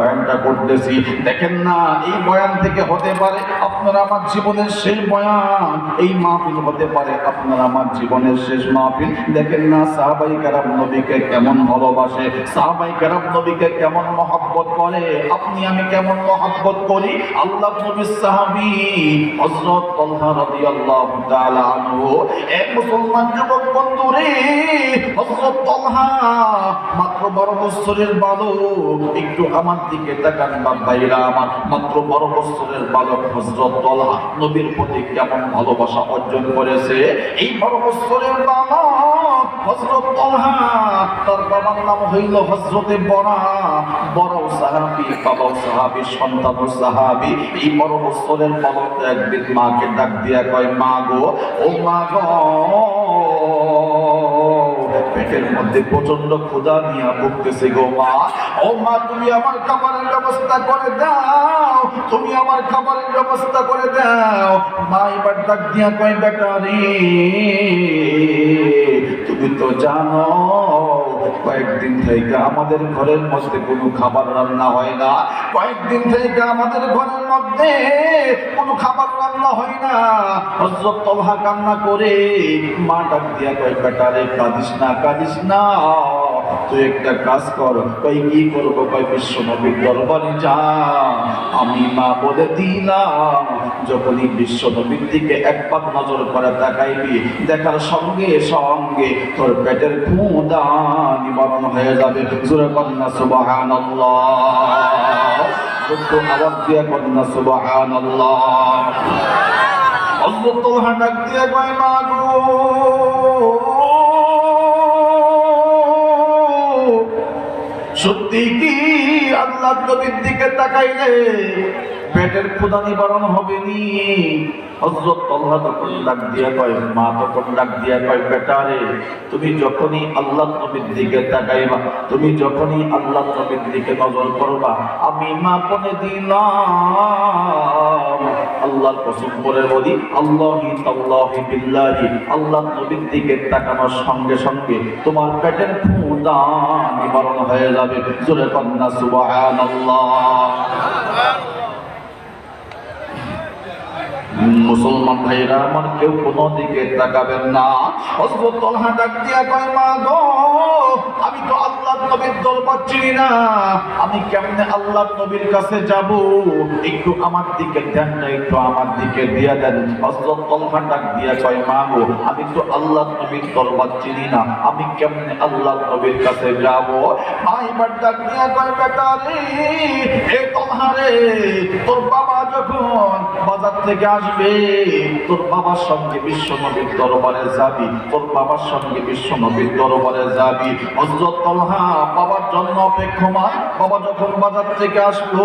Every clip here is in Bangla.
বয়ানটা করতেছি। দেখেন না, এই বয়ান থেকে হতে পারে আপনার আমার জীবনের শেষ বয়ান। এই মাহফিল হতে পারে আপনার আমার জীবনের শেষ মাহফিল। দেখেন না, সাহাবাই কারাম নবীকে কেমন ভালোবাসে, সাহাবাই কারাম নবীকে কেমন মহব্বত করে। আপনি, আমি কেমন মহাব্বত করি? আল্লাহ নবী সাহাবী হযরত তালহা রাদিয়াল্লাহু তাআলা আনহু। এক মুসলমান যুবক বন্ধু রে, হযরত তালহা, মাত্র বারো বছরের বালক। একটু আমার দিকে তাকান বা ভাইরা, আমার মাত্র বারো বছরের বালক হজরত তালহা নবীর প্রতি কেমন ভালোবাসা অর্জন করেছে? এই বারো বছরের বালক হযরত তালহা, তার বাবার নাম হইল হজরতে বরা। বড় সাহাবী বাবাও সাহাবী সন্তানও সাহাবী, এই বড় বছরের বালক একদিন মাকে ডাক দিয়া কয়, মা গো, ও মা গো পেটের মধ্যে প্রচণ্ড ক্ষুধা নিয়ে ভুগতেছে গো মা। ও মা, তুমি আমার খাবারের ব্যবস্থা করে দাও। তুমি আমার খাবারের ব্যবস্থা করে দাও। মা, এবার ডাক দিয়া কয় বেটা রে তুমি তো জানো কয়েকদিন থেকে আমাদের ঘরের মধ্যে কোনো খাবার রান্না হয় না। কয়েকদিন থেকে আমাদের ঘরের মধ্যে কোনো খাবার রান্না হয় না। হজরত তলহা কান্না করে, মা ডাক দিয়া কয় বেটারে কাঁদিস না কাঁদিস না। তুই একটা কাজ কর, কই কি করব কয় বিশ্ব নবীর দরবারে যা। আমি মা বলে দিলাম, যখনই বিশ্ব নবীর দিকে এক পাক নজর করে তাকাইবি, দেখার সঙ্গে সঙ্গে তোর পেটের ক্ষুদা নিবারণ হয়ে যাবে। জোরে কন্যা সুবহানাল্লাহ। একটু আওয়াজ দিয়ে কন্যা সুবহানাল্লাহ। তোলহা ডাক দিয়ে কয়, মা সত্যি কি আল্লাহ নবীর দিকে তাকাইলে পেটের ক্ষুদা নিবারণ হবে নি দিয়া মা দিয়া তুমি যখনই তাকাইবা, তুমি যখনই আল্লাহ নজর করবা, আমি মা কোনে দিলাম। আল্লাহর কসম করে বলি, আল্লাহি তাল্লাহি বিল্লাহি, আল্লাহ নবীর দিকে তাকানোর সঙ্গে সঙ্গে তোমার পেটের ক্ষুধা নিবারণ হয়ে যাবে। জোরে কন্যা, সুবহানাল্লাহ। মুসলমান ভাইরা আমার কেউ কোনো দিকে তাকাবেন না। ডাক দিয়া মা গো, আমি তো আল্লাহ নবীর দরবার চিনি না। আমি কেমনে আল্লাহ নবীর কাছে যাব? একটু আমার দিকে দেন না, একটু আমার দিকে দিয়া দেন। হযরত তলহা ডাক দিয়া কয়, মা আমি তো আল্লাহ নবীর দরবার চিনি না। আমি কেমনে আল্লাহ নবীর কাছে যাব? মা এবার ডাক দিয়া কয়, বেটা এ তলহা তোর বাবা যখন বাজার থেকে আসবে তোর বাবার সঙ্গে বিশ্ব নবীর দরবারে যাবি, তোর বাবার সঙ্গে বিশ্ব নবীর দরবারে যাবি। হযরত তলহা বাবার জন্য অপেক্ষমান বাবা যখন বাজার থেকে আসলো,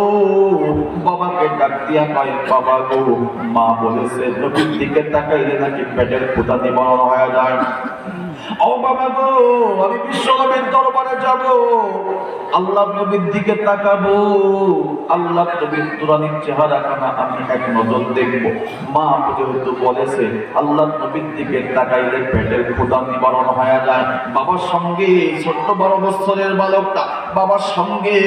বাবাকে ডাক দিয়া কয়, বাবা গো, মা বলেছে, নবীর দিকে তাকাইলে নাকি পেটের ক্ষুধা নিবারণ হয়ে যায়। আমি বিশ্ব দরবারে যাব। আল্লাহ নবীর দিকে তাকাবো। আল্লাহ নবীর তুরানির চেহারা খানা আমি এক নজর দেখব। মা যেহেতু বলেছে, আল্লাহ নবীর দিকে তাকাইলে পেটের ক্ষুদা নিবারণ হয়ে যায়। বাবার সঙ্গে ছোট্ট বড় বছরের বালকটা, বাবার সঙ্গে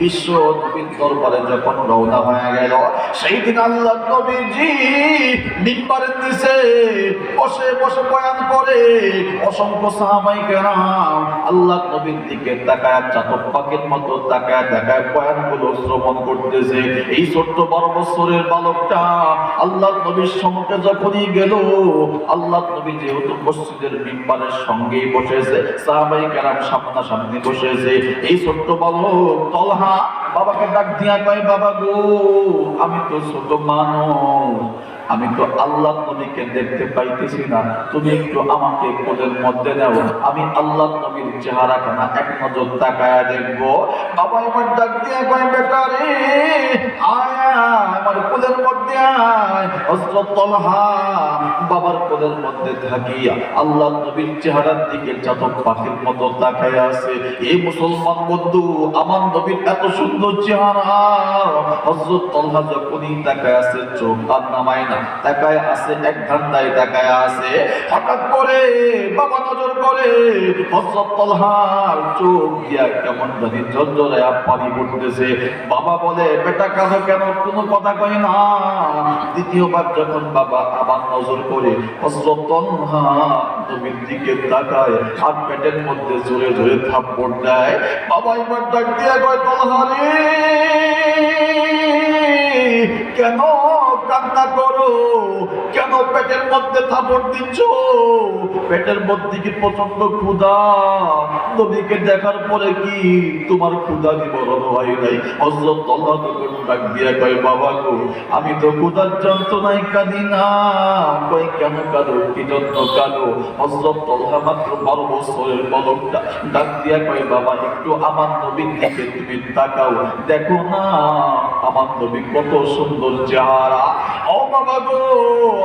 বিশ্ব নবীর দরবারে যখন রওনা হয়ে গেল সেই দিন আল্লাহ নবীজি মিম্বারের নিচে বসে বসে বয়ান করে অসংখ্য সাহাবাই কেরাম আল্লাহ নবীর দিকে তাকায় চাতক পাখির মতো তাকায় তাকায় বয়ানগুলো শ্রবণ করতেছে। এই ছোট্ট বারো বছরের বালকটা আল্লাহ নবীর সঙ্গে যখনই গেল আল্লাহ নবী যেহেতু মসজিদের মিম্বারের সঙ্গেই বসেছে, সাহাবাই কেরাম সামনাসামনি বসেছে। এই ছোট্ট বালক তলহা, বাবাকে ডাক দিয়া কয়, বাবা গো, আমি তো ছোট মানুষ আমি তো আল্লাহ নবীকে দেখতে পাইতেছি না। তুমি একটু আমাকে কোলের মধ্যে নাও। আমি আল্লাহ নবীর চেহারা খানা এক নজর তাকায়া দেখব। বাবা আমার ডাক দিয়া কয় বেটা রে আয় আয়, আমার কোলের মধ্যে বাবার কোলের মধ্যে থাকিয়া আল্লাহ নবীর চেহারার দিকে চাতক পাখির মতো আছে। এই মুসলমান বন্ধু আমার নবীর এত সুন্দর চেহারা। হযরত তলহা যখনই তাকায় আছে চোখ আর নামায় না। তাকায় আছে, এক ধান্দায় তাকায় আছে। হঠাৎ করে বাবা নজর করে, হযরত তলহার চোখ দিয়া কেমন জানি জলজলে পানি পড়তেছে বাবা বলে, বেটা কেন কেন? কোনো কথা কয় না। দ্বিতীয়বার যখন বাবা আবার নজর করে, হযরত তলহা নবীর দিকে তাকায় আর পেটের মধ্যে জোরে জোরে থাপ্পড় দেয়। বাবা এবার ডাক দিয়ে কয়, তলহা কেন কান্না করো। কেন পেটের মধ্যে থাপড় দিচ্ছ? পেটের মধ্যে কি প্রচণ্ড ক্ষুধা? নবীকে দেখার পরে কি তোমার ক্ষুধা নিবরণ হয় নাই? হজরত আমি তো যন্ত্রণায় কাঁদি না। কেন কি কাঁদো? হজরত মাত্র বারো বছরের বলকটা ডাক দিয়া কয়, বাবা, একটু আমার নবীর দিকে তুমি তাকাও। দেখো না, আমার নবী কত সুন্দর চেহারা। ও বাবা গো,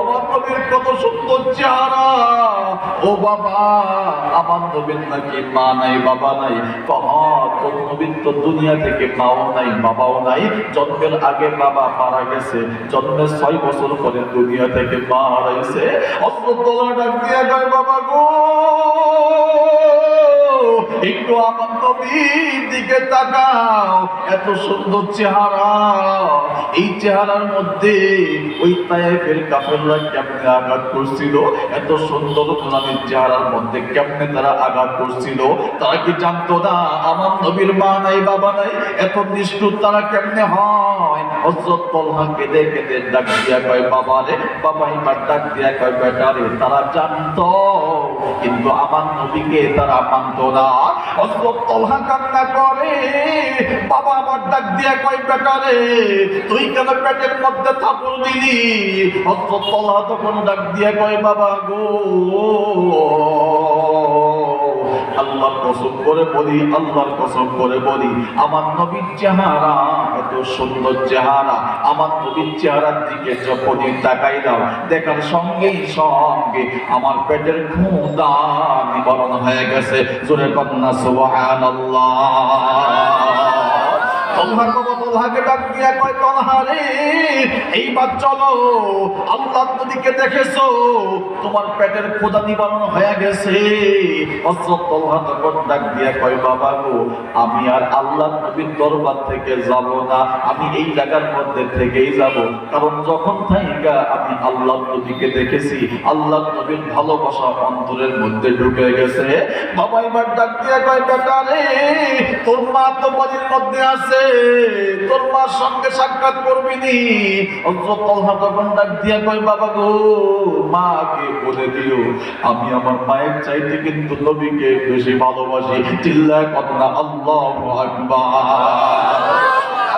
আমার নবীর কত সুন্দর চেহারা। ও বাবা, আমার নাকি মা নাই, বাবা নাই। তোর তো দুনিয়া থেকে মাও নাই, বাবাও নাই। জন্মের আগে বাবা মারা গেছে, জন্মের ছয় বছর পরে দুনিয়া থেকে মা হারাইছে অস্ত্রতলা ডাক দিয়া যায় বাবা গো, একটু আমার নবীর দিকে তাকাও, এত সুন্দর চেহারা। এই চেহারার মধ্যে ওই তায়েফের কাফেররা কেমনে আঘাত করছিল? এত সুন্দর গোলামের চেহারার মধ্যে কেমনে তারা আঘাত করছিল? তারা কি জানতো না, আমার নবীর মা নাই, বাবা নাই, এত নিষ্ঠুর তারা কেমনে হয়? হযরত তলহা কেঁদে কেঁদে ডাক দিয়া কয়, বাবা রে, বাবা এবার ডাক দিয়া কয়, বেটা রে, তারা জানতো, কিন্তু আমার নবীকে তারা মানতো না। হযরত তলহা কান্না করে। বাবা আমার ডাক দিয়া কয় বেকারে তুই কেন পেটের মধ্যে থাপড় দিলি? তলা তখন ডাক দিয়া কয়, বাবা গো। করে বলি, আল্লাহর কসম করে বলি, আমার নবীর চেহারা, এত সুন্দর চেহারা, আমার নবীর চেহারার দিকে যখনই দাও দেখার সঙ্গেই সঙ্গে আমার পেটের ক্ষুদা নিবারণ হয়ে গেছে। জোরে কন্যা, সুবহানাল্লাহ। ডাক দিয়া কয় এইবার চলো। আল্লাহ দেখেছ? তোমার পেটের ক্ষুদা নিবারণ হয়ে গেছে। তলহা তখন ডাক দিয়া কয়, বাবা গো, আমি আর আল্লাহ নবীর দরবার থেকে যাব না। আমি এই জায়গার মধ্যে থেকেই যাব। কারণ যখন থাইকা আমি আল্লাহ নবীকে দেখেছি, আল্লাহ নবীর ভালোবাসা অন্তরের মধ্যে ঢুকে গেছে। বাবা এবার ডাক দিয়া কয়, বেটা রে, তোর মা তো বাড়ির মধ্যে আছে। তোর মার সঙ্গে সাক্ষাৎ করবি নি? হযরত তলহা তখন ডাক দিয়া কয়, বাবা গো, মাকে বলে দিও, আমি আমার মায়ের চাইতে কিন্তু নবীকে বেশি ভালোবাসি। চিল্লায় কথা আল্লাহু আকবার।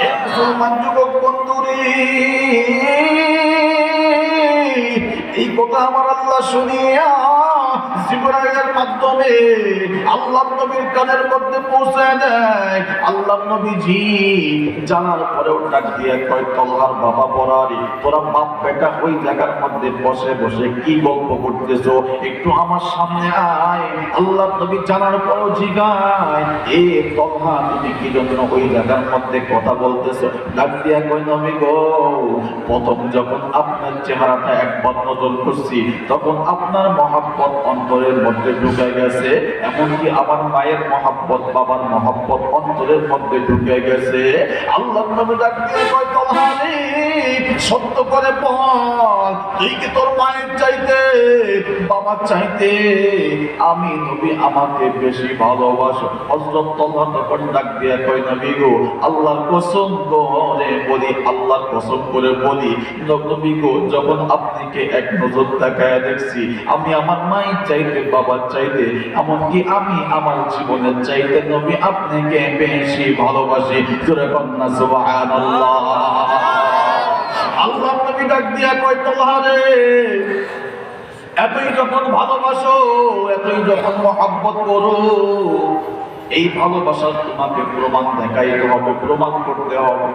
এ মুসলমান যুবক বন্ধুরে এই কথা আমার আল্লাহ শুনিয়া মাধ্যমে আল্লাহ নবীর কানের মধ্যে পৌঁছে দেয়। আল্লাহ জানার ডাক দিয়ে কয় বাবা তোরা বাপ বেটা ওই জায়গার মধ্যে বসে বসে কি গল্প করতেছো? একটু আমার সামনে আয়। আল্লাহ নবী জানার পরেও জিগায়, এ তল্লা, তুমি কি জন্য ওই জায়গার মধ্যে কথা বলতেছো? ডাক দিয়া কয়, নবী গো, প্রথম যখন আপনার চেহারাটা একবার নজর করছি। তখন আপনার মহাব্বত অন্তরের মধ্যে ঢুকে গেছে, এমনকি আমার মায়ের মহাব্বত, বাবার মহাব্বত অন্তরের মধ্যে ঢুকে গেছে। আল্লাহ নবী ডাক সত্য করে কি তোর মায়ের চাইতে, বাবার চাইতে। আমি নবী, আমাকে বেশি ভালোবাসো। আপনাকে এক নজর আমি আমার চাইতে চাইতে, এমনকি আমি আমার জীবনের চাইতে আপনাকে বেশি ভালোবাসি। কন্যা আল্লাহ নবী ডাক দিয়া কয় তলহা এতই যখন ভালোবাসো, এতই যখন মহাব্বত করো, এই ভালোবাসা তোমাকে প্রমাণ দেখাইতে হবে, প্রমাণ করতে হবে।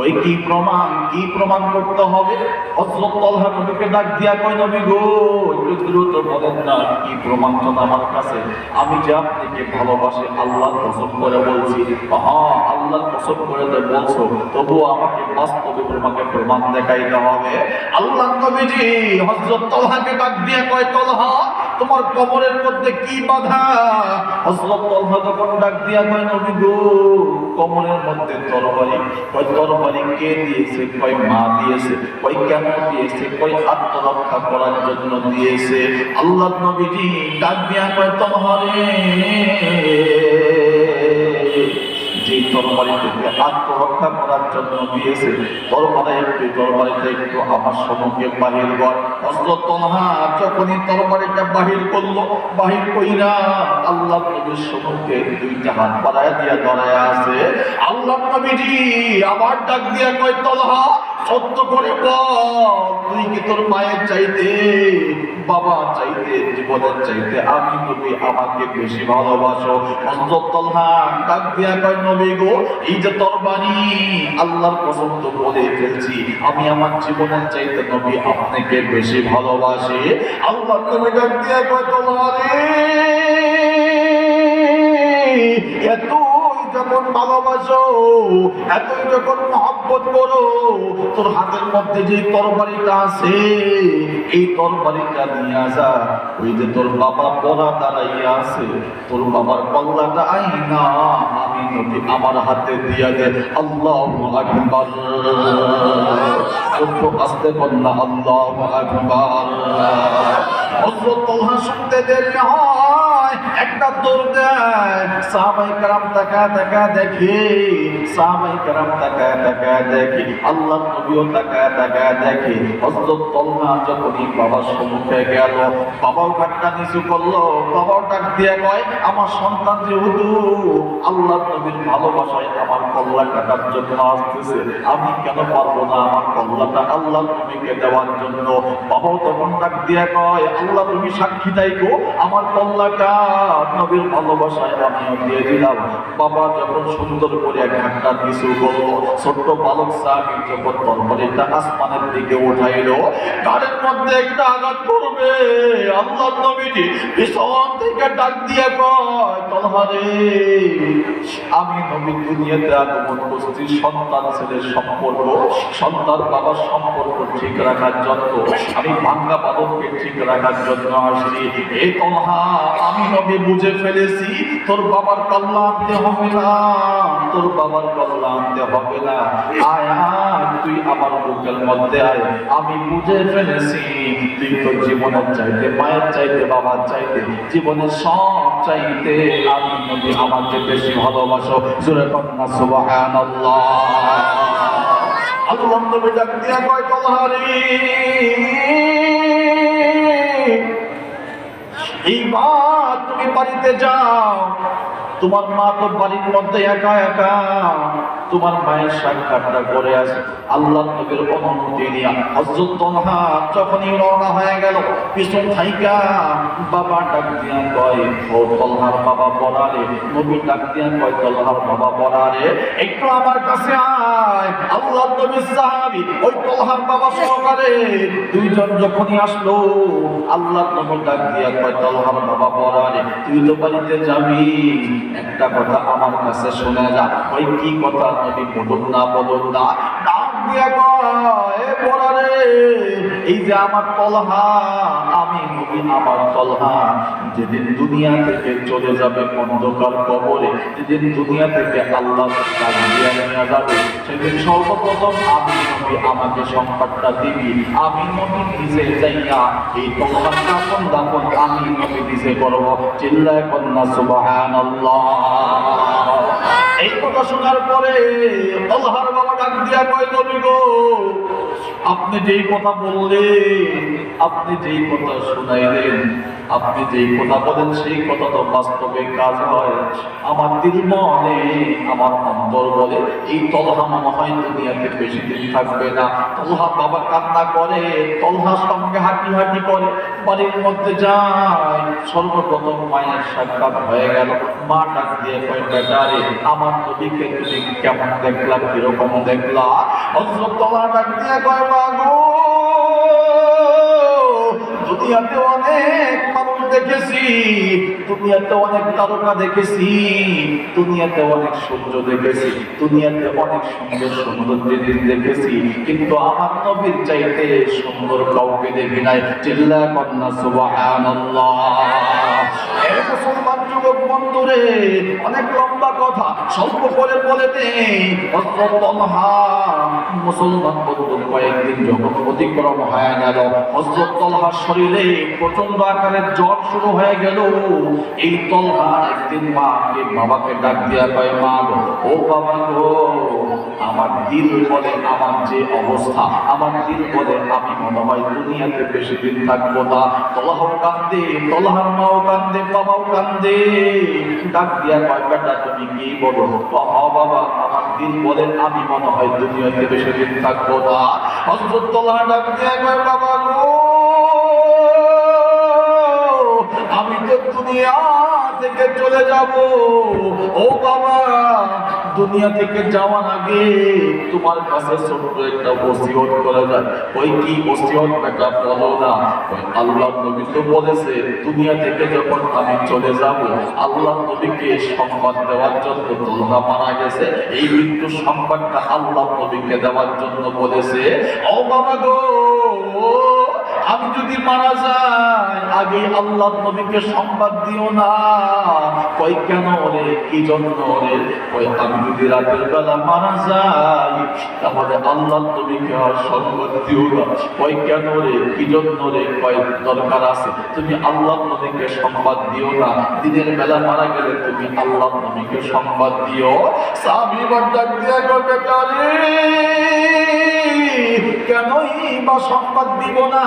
ওই কি প্রমাণ কি প্রমাণ করতে হবে? হযরত তালহা নবীকে ডাক দিয়া কয়, নবী গো, একটু দ্রুত বলেন না কি প্রমাণ চান আমার কাছে? আমি যে আপনাকে ভালোবাসি, আল্লাহর কসম করে বলছি। হ্যাঁ আল্লাহর কসম করে তো বলছো, তবুও আমাকে বাস্তবে তোমাকে প্রমাণ দেখাইতে হবে। আল্লাহ নবীজি হযরত তালহাকে ডাক দিয়া কয়, তালহা তোমার কবরের মধ্যে কি বাধা? হযরত তালহা যখন ডাক দিয়া কয়, নবী গো, কবরের মধ্যে তরবারি, কয় তরবারি কে দিয়েছে? কয় মা দিয়েছে? কয় কেন দিয়েছে? কয় আত্মরক্ষা করার জন্য দিয়েছে? আল্লাহ নবীজি ডাক দিয়া কয় তলহারে যে তরবারি তরবারিতে আত্মরক্ষা করার জন্য দিয়েছে। তরবারে একটু তরবারিতে একটু আমার সম্মুখে বাহির কর যখনই তরবারিটা বাহির করল, বাহির কইরা আল্লাহ নবীর সম্মুখে দুইটা হাত বাড়ায় দিয়া দাঁড়ায় আছে। আল্লাহ নবীজি আবার ডাক দিয়া কয় তলহা সত্য করে তুই কি তোর মায়ের চাইতে বাবা চাইতে, জীবনের চাইতে আমি নবী, আমাকে বেশি ভালোবাসো? এই যে তরবারি আল্লাহর কসম তো ফেলছি, আমি আমার জীবনের চাইতে নবী আপনাকে বেশি ভালোবাসি। আল্লাহ নবী ডাক দিয়া কয় এতই যখন ভালোবাসো, এতই যখন মহব্বত করো, তোর হাতের মধ্যে যে তরবারিটা আছে, এই তরবারিটা নিয়ে আসা ওই যে তোর বাবা পড়া দাঁড়াইয়া আছে, তোর বাবার কল্লাটা আই না আমি নবী আমার হাতে দিয়া দে। আল্লাহ আকবার। একটু আস্তে বললা আল্লাহ আকবার। হযরত তালহা শুনতে দেরি হয়। একটা দৌড় দেয়, সাহাবাই কারাম তাকা তাকা দেখে, সাহাবাই কারাম তাকা তাকা দেখে, আল্লাহ নবীও তাকা তাকা দেখে, হযরত তালহা যখনই সম্মুখে গেল, বাবাও কাটটা নিচু করল ডাক দিয়ে কয়, আমার সন্তান যেহেতু আল্লাহ নবীর ভালোবাসায় আমার কল্লা কাটার জন্য আসতেছে, আমি কেন পারব না আমার কল্লাটা আল্লাহ নবীকে দেওয়ার জন্য? বাবাও তখন ডাক দিয়ে কয়, আল্লাহ তুমি সাক্ষী তাইকো আমার কল্লাটা নবীর ভালোবাসায় আমিও দিয়ে দিলাম। বাবা, যখন সুন্দর করে নিচু করল ছোট্ট বালক সাহাবি যখন আসমানের দিকে উঠাইলো গাড়ির মধ্যে একটা আঘাত করবে। আল্লাহ নবীজি পিছন থেকে ডাক দিয়ে কয় তলহারে আমি নবী দুনিয়াতে আগমন করছি সন্তান, ছেলের সম্পর্ক, সন্তান বাবার সম্পর্ক ঠিক রাখার জন্য, আমি ভাঙ্গা বাদককে ঠিক রাখার জন্য আসছি এই তলহা, আমি নবী বুঝে ফেলেছি, তোর বাবার কল্যাণ আনতে হবে না, তোর বাবার কল্যাণ আনতে হবে না। আয় তুই আমার বুকের মধ্যে আয়। আমি বুঝে ফেলেছি, তুই তোর জীবনের চাইতে, মায়ের চাইতে, বাবার চাইতে, জীবনের সব চাইতে আমি নবী আমাকে বেশি ভালোবাসো। জোরে কন্যা সুবহানাল্লাহ। আল্লাহ দিয়া কয় তলহারি এইবার তুমি বাড়িতে যাও তোমার মা তো বাড়ির মধ্যে একা একা। তোমার মায়ের সাক্ষাৎটা করে আসে। আল্লাহ নবীর অনুমতি হযরত তলহা যখনই রওনা হয়ে গেল, পিছন থাইকা বাবা ডাক দিয়া কয়, ও তলহার বাবা বরারে নবী ডাক দিয়া কয় তলহার বাবা বরারে একটু আমার কাছে আয়। আল্লাহ নবীর সাহাবি ওই তলহার বাবা সহকারে দুইজন যখনই আসলো আল্লাহ নবী ডাক দিয়া কয় তলহার বাবা বরারে তুই তো বাড়িতে যাবি। একটা কথা আমার কাছে শোনা যাক ওই কি কথা? নবী বলুন না বলুন না। আমি নবী যেদিন দুনিয়া থেকে চলে যাবে অন্ধকার কবরে, যেদিন দুনিয়া থেকে আল্লাহ যাবে, সেদিন সর্বপ্রথম আমি নবী আমাকে সংবাদটা দিবি। আমি নবী নিজে যাইয়া এই তলহার দাপন আমি নবী করব। চিল্লায় কন্যা সুবহানাল্লাহ। এই কথা শোনার পরে আল্লাহর বাবা ডাক দিয়া কয়, নবী গো, আপনি যেই কথা বললেন, আপনি যেই কথা শুনাইলেন আপনি যেই কথা বলেন, সেই কথা তো বাস্তবে কাজ হয় আমার দিল মনে, আমার অন্তর বলে, এই তলহা মনে হয় দুনিয়াতে বেশি দিন থাকবে না। তলহা বাবা কান্না করে তলহার সঙ্গে হাঁটি হাঁটি করে, বাড়ির মধ্যে যায়, সর্বপ্রথম মায়ের সাক্ষাৎ হয়ে গেল। মা ডাক দিয়ে কয় বেটারে আমার নদীকে তুমি কেমন দেখলা, কীরকম দেখলা? হজরত তলহা ডাক দিয়ে কয়, মা গো, দুনিয়াতে অনেক দেখেছি, দুনিয়াতে অনেক তারকা দেখেছি, দুনিয়াতে অনেক সূর্য দেখেছি, দুনিয়াতে অনেক সুন্দর সুন্দর জিনিস দেখেছি, কিন্তু আমার নবীর চাইতে সুন্দর কাউকে দেখি নাই। চিল্লা কন্যা সুবাহ মুসলমান যুবক বন্ধুরে, অনেক লম্বা কথা, স্বল্প করে বলে দেই। মুসলমান বন্ধু, কয়েকদিন যখন অতিক্রম হয়ে গেল, হযরত তলহার শরীরে প্রচণ্ড আকারের জ্বর শুরু হয়ে গেল। এই তলহা একদিন মাকে, বাবাকে ডাক দিয়া কয়, মা ও বাবা গো আমার দিল বলে আমার যে অবস্থা, আমার দিল বলে আমি মনে হয় দুনিয়াতে বেশি দিন থাকব না। তলহাও কান্দে, তলহার মাও কান্দে, বাবাও কান্দে। ডাক দিয়া কয়, বেটা, তুমি কি বলো? হ, বাবা, আমার দিল বলে আমি মনে হয় দুনিয়াতে বেশি দিন থাকব না। হজরত তলহা ডাক দিয়া বাবা গো, আমি তো দুনিয়া থেকে চলে যাব। ও, বাবা দুনিয়া থেকে যাওয়ার আগে তোমার কাছে ছোট্ট একটা ওসিয়ত করা যায়। ওই কি ওসিয়ত? বেটা বলো না? ওই আল্লাহ নবী তো বলেছে, দুনিয়া থেকে যখন আমি চলে যাব, আল্লাহ নবীকে সংবাদ দেওয়ার জন্য তোলহা মারা গেছে। এই মৃত্যু সংবাদটা আল্লাহ নবীকে দেওয়ার জন্য বলেছে। ও বাবা গো! আমি যদি মারা যাই আগে আল্লাহ নবীকে সংবাদ দিও না। কই কেন রে? কি জন্য রে? কই আমি যদি রাতের বেলা মারা যাই, তাহলে আল্লাহ নবীকে আর সংবাদ দিও না। কই কেন রে? কি জন্য রে? কই দরকার আছে। তুমি আল্লাহ নবীকে সংবাদ দিও না। দিনের বেলা মারা গেলে তুমি আল্লাহ নবীকে সংবাদ দিও। সাহাবী বান্দাক দিয়া গো বেটা রে কেনই বা সংবাদ দিব না?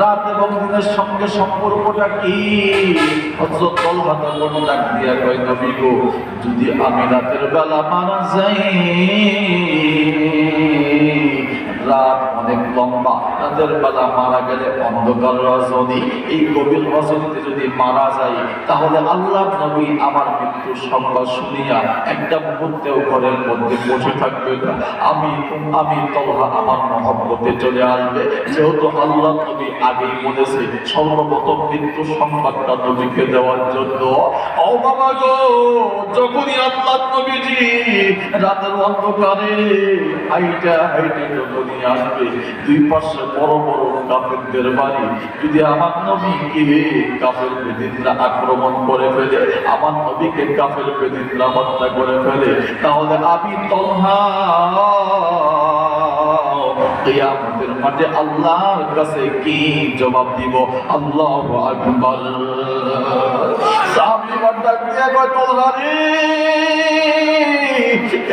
রাত এবং দিনের সঙ্গে সম্পর্কটা কি? যদি আমি রাতের বেলা মারা যাই, রাত অনেক লম্বা। রাতের বেলা মারা গেলে অন্ধকার রজনী। এই গভীর রজনীতে যদি মারা যায় তাহলে আল্লাহ নবী আমার সংবাদ শুনিয়া ঘরের মধ্যে বসে থাকবে না। আমি আমি আমার মহব্বতে চলে আসবে। যেহেতু আল্লাহ নবী আগেই বলেছে, সর্বপ্রথম সংবাদটা নবীকে দেওয়ার জন্য। গো, যখনই আল্লাহ নবীজি রাতের অন্ধকারে হাইটা হাইটা যখনই আসবে, দুই পাশে বড় বড় কাফেরদের বাড়ি, যদি আমার নবীকে কাফের বেদিনরা আক্রমণ করে ফেলে, আমার নবীকে কাফের বেদিনরা হত্যা করে ফেলে, তাহলে আমি তলহা কিয়ামতের মাঠে আল্লাহর কাছে কি জবাব দিব? আল্লাহু আকবার। সাহাবী বান্দা কয় তলহা রে?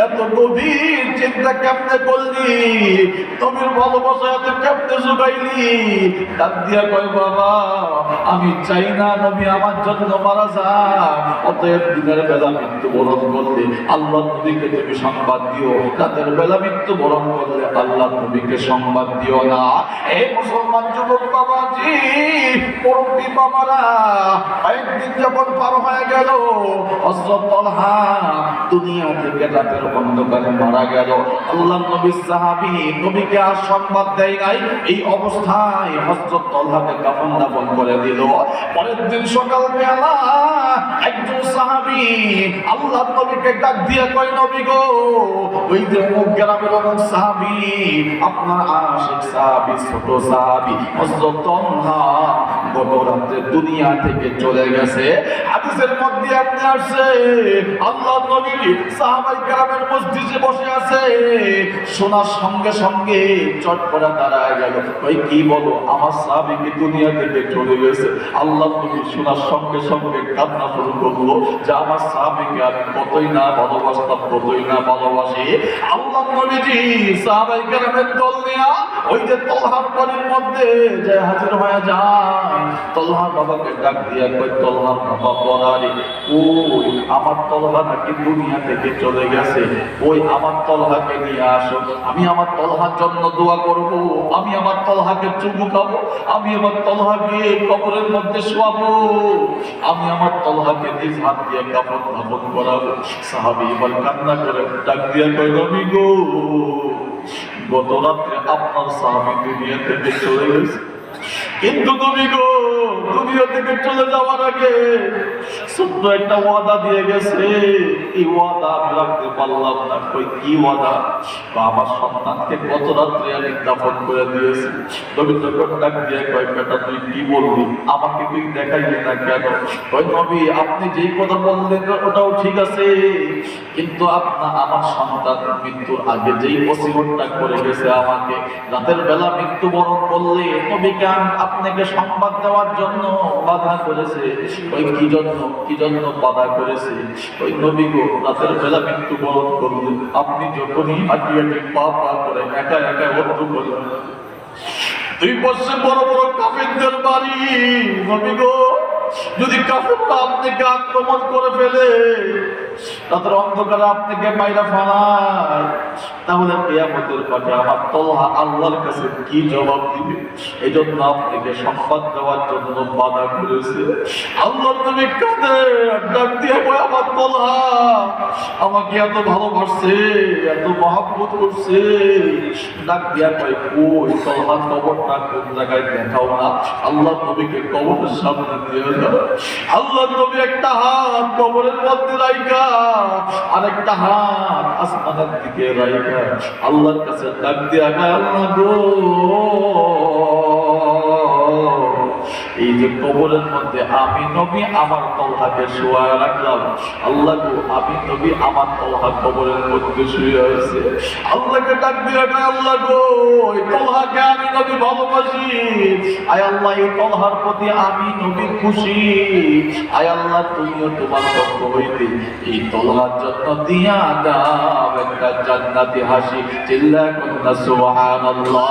এত গভীর চিন্তা কেমনে করলি? নবীর ভালোবাসা এত কেমনে জোগাইলি? ডাক দিয়া কয়, বাবা, আমি চাই না নবী আমার জন্য মারা যাক। অতএব দিনের বেলা মৃত্যু বরণ করলে আল্লাহ নবীকে তুমি সংবাদ দিও। রাতের বেলা মৃত্যু বরণ করলে আল্লাহ নবীকে সংবাদ দিও না। এই মুসলমান যুবক বাবাজি পরবী বাবারা কয়েকদিন যখন পার হয়ে গেল, হযরত তলহা দুনিয়া থেকে রাতের অন্ধকারে মারা গেল। আল্লাহ নবী নবীকে আর সংবাদ দেয় নাই। এই অবস্থায় হযরত তলহাকে কাফন দাফন করে দিল। পরের দিন সকাল বেলা একজন সাহাবী আল্লাহ নবীকে ডাক দিয়ে কয়, নবী গো, ওই যে অমুক গ্রামের সাহাবী, আপনার আশিক সাহাবী, ছোট সাহাবী, হযরত তলহা গত দুনিয়া থেকে চলে গেছে। হাদিসের মধ্যে আপনি আসছে আল্লাহ নবী গ্রামের মসজিদে বসে আছে। শোনার সঙ্গে সঙ্গে চট করে দাঁড়ায় গেল। ওই কি বলো? আমার স্বামীকে দুনিয়া থেকে চলে গেছে? আল্লাহ নবী শোনার সঙ্গে সঙ্গে কান্না শুরু করল যে আমার স্বামীকে আমি কতই না ভালোবাসতাম, কতই না ভালোবাসি। আল্লাহ নবীজি সাহাবাই কেরামের দল নিয়া ওই যে তলহার বাড়ির মধ্যে যে হাজির হয়ে যায় তলহার বাবাকে ডাক দিয়ে কই তলহার বাবা বলারি ওই আমার তলহা নাকি দুনিয়া থেকে চলে গেছে ওই আমার তলহাকে নিয়ে আসো, আমি আমার তলহার জন্য দোয়া করব, আমি আমার তলহাকে চুমু খাব, আমি আমার তলহাকে কবরের মধ্যে শোয়াবো, আমি আমার তলহাকে নিজ হাত দিয়ে কাপড় ধাপন করাবো। সাহাবি এবার কান্না করে ডাক দিয়া কই নবী গো, গত রাত্রে আপনার সাহাবি দুনিয়া থেকে চলে গেছে। কিন্তু তুমি গো, দুনিয়া থেকে চলে যাওয়ার আগে ছোট্ট একটা ওয়াদা দিয়ে গেছে। এই ওয়াদা আমি রাখতে পারলাম না। কই, কি ওয়াদা? বা আমার সন্তানকে গত রাত্রে আমি দাফন করে দিয়েছি। নবী যখন দিয়ে কয়, বেটা, তুই কি বলবি আমাকে তুই দেখাইলি না কেন? কই নবী, আপনি যেই কথা বললেন ওটাও ঠিক আছে। কিন্তু আপনার আমার সন্তান মৃত্যুর আগে যেই মুসিবতটা করে গেছে আমাকে, রাতের বেলা মৃত্যুবরণ করলে আম- আপনাকে সংবাদ দেওয়ার জন্য বাধা করেছে। ওই কি জন্য? কি জন্য বাধা করেছে। ওই নবী গো রাতের বেলা মৃত্যুবরণ করলেন। আপনি যখনই হাঁটি হাঁটি পা পা করে একা একা বন্ধু করলেন, দুই পাশে বড় বড় কাফেরদের বাড়ি, নবী গো, যদি কাফেররা আপনাকে আক্রমণ করে ফেলে তাদের অন্ধকারে আপনাকে মাইরা ফানায় তাহলে কেয়ামতের পাশে আমার তলহা আল্লাহর কাছে কি জবাব দিবে? এই জন্য আপনাকে সংবাদ দেওয়ার জন্য বাধা করেছে। আল্লাহ তুমি কাঁদে, ডাক দিয়ে আমার তলহা আমাকে এত ভালোবাসছে এত মহাব্বত করছে। ডাক দিয়া কয়, ওই তলহার কবরটা কোন জায়গায় দেখাও না? আল্লাহ নবীকে কবরের সামনে দিয়ে আল্লাহ নবী একটা হাত কবরের মধ্যে রাইকা আর একটা হাত আসমানের দিকে রাইকা আল্লাহর কাছে ডাক দিয়া আল্লাহ গো! এই যে কবরের মধ্যে আমি নবী, আমার তলহাকে শোয়া রাখলাম। আল্লাহ আমি নবী, আমার তলহা কবরের মধ্যে শুয়ে আছে আল্লাহকে ডাক আল্লাহ গো তলহাকে আমি নবী ভালোবাসি। আয় আল্লাহ, এই তলহার প্রতি আমি নবী খুশি। আয় আল্লাহ, তুমিও তোমার পক্ষ হইতে এই তলহার জন্য দিয়া দাও। একটা জান্নাতি হাসি। চিল্লা কন্যা সুবহানাল্লাহ।